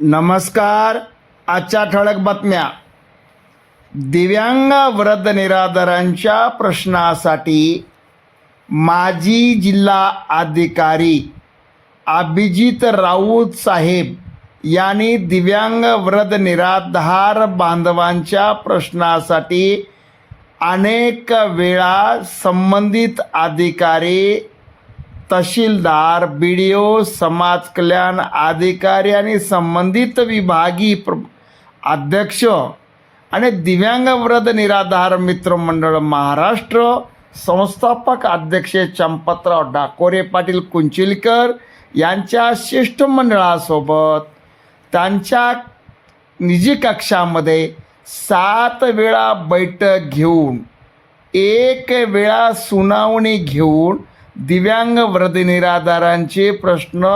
नमस्कार आजच्या ठळक बातम्या. दिव्यांग वृद्ध निराधारांच्या प्रश्नासाठी माजी जिल्हा अधिकारी अभिजित राऊत साहेब यांनी दिव्यांग वृद्ध निराधार बांधवांच्या प्रश्नासाठी अनेक वेळा संबंधित अधिकारी तहसीलदार बी डी ओ समाज कल्याण अधिकारी आणि संबंधित विभागी प्र अध्यक्ष आणि दिव्यांग व्रत निराधार मित्रमंडळ महाराष्ट्र संस्थापक अध्यक्ष चंपतराव डाकोरे पाटील कुंचिलकर यांच्या शिष्टमंडळासोबत त्यांच्या निजी कक्षामध्ये सात वेळा बैठक घेऊन एक वेळा सुनावणी घेऊन दिव्यांग वृद्ध निराधारांचे प्रश्न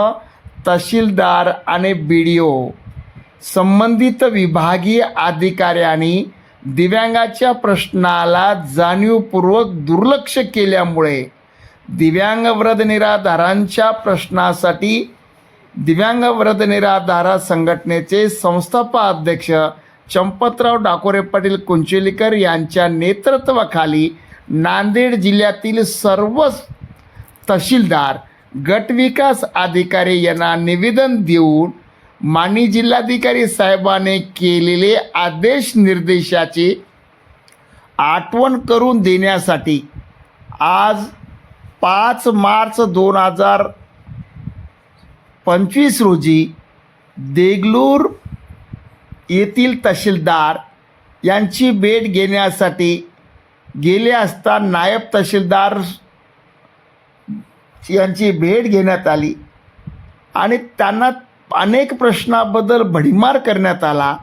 तहसीलदार आणि बी डी ओ संबंधित विभागीय अधिकाऱ्यांनी दिव्यांगाच्या प्रश्नाला जाणीवपूर्वक दुर्लक्ष केल्यामुळे दिव्यांग निराधारांच्या प्रश्नासाठी दिव्यांग वृद्ध निराधारा संघटनेचे संस्थापक अध्यक्ष चंपतराव डाकोरे पाटील कुंचेलीकर यांच्या नेतृत्वाखाली नांदेड जिल्ह्यातील सर्व तहसीलदार गटविकास अधिकारी यांना निवेदन देऊन माननीय जिल्हाधिकारी साहेबाने केलेले आदेश निर्देशाची आठवण करून देण्यासाठी आज पाच मार्च दोन हजार पंचवीस रोजी देगलूर येथील तहसीलदार यांची भेट घेण्यासाठी गेले असता नायब तहसीलदार यांची भेट घेण्यात आली. आणि त्यांना अनेक प्रश्नाबद्दल भडीमार करण्यात आला.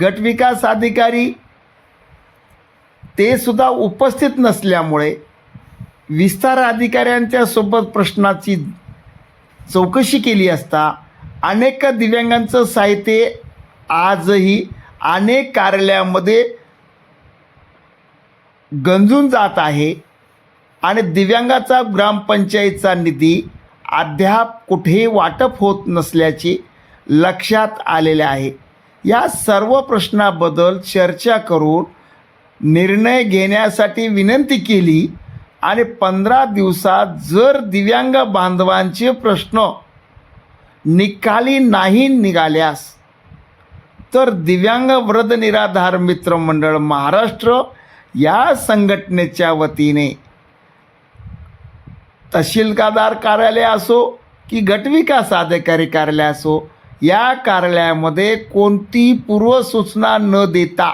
गटविकास अधिकारी ते सुद्धा उपस्थित नसल्यामुळे विस्तार अधिकाऱ्यांच्या सोबत प्रश्नाची चौकशी केली असता अनेक दिव्यांगांचं साहित्य आजही अनेक कार्यालयामध्ये गंजून जात आहे. आणि दिव्यांगाचा ग्रामपंचायतचा निधी अद्याप कुठेही वाटप होत नसल्याचे लक्षात आलेले आहे. या सर्व प्रश्नाबद्दल चर्चा करून निर्णय घेण्यासाठी विनंती केली आणि पंधरा दिवसात जर दिव्यांग बांधवांचे प्रश्न निकाली नाही निघाल्यास तर दिव्यांग वृद्ध निराधार मित्रमंडळ महाराष्ट्र या संघटनेच्या वतीने तहसीलदार कार्यालय असो की गटविकास अधिकारी कार्यालय असो या कार्यालयामध्ये कोणती पूर्वसूचना न देता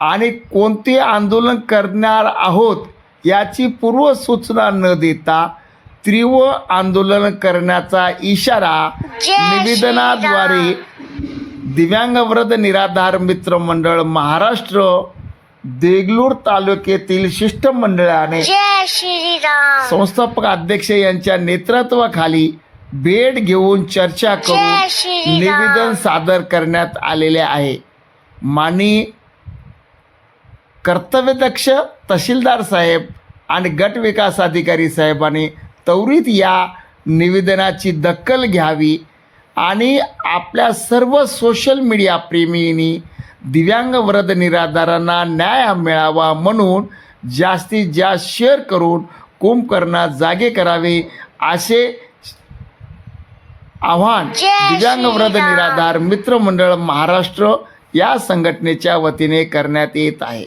आणि कोणते आंदोलन करणार आहोत याची पूर्वसूचना न देता तीव्र आंदोलन करण्याचा इशारा निवेदनाद्वारे दिव्यांग वृद्ध निराधार मित्र मंडळ महाराष्ट्र देगलूर तालुक्यातील शिष्टमंडळाने जय श्रीराम संस्थापक अध्यक्ष यांच्या नेतृत्वाखाली भेट घेऊन चर्चा जय करून श्रीराम. निवेदन सादर करण्यात आलेले आहे मानी कर्तव्यदक्ष तहसीलदार साहेब आणि गट विकास अधिकारी साहेबांनी त्वरित या निवेदनाची दखल घ्यावी आणि आपल्या सर्व सोशल मीडिया प्रेमींनी दिव्यांग वृद्ध निराधारांना न्याय मिळावा म्हणून जास्तीत जास्त शेअर करून कुंभकर्णात जागे करावे असे आव्हान दिव्यांग श्रीराम. निराधार मित्र मंडळ महाराष्ट्र या संघटनेच्या वतीने करण्यात येत आहे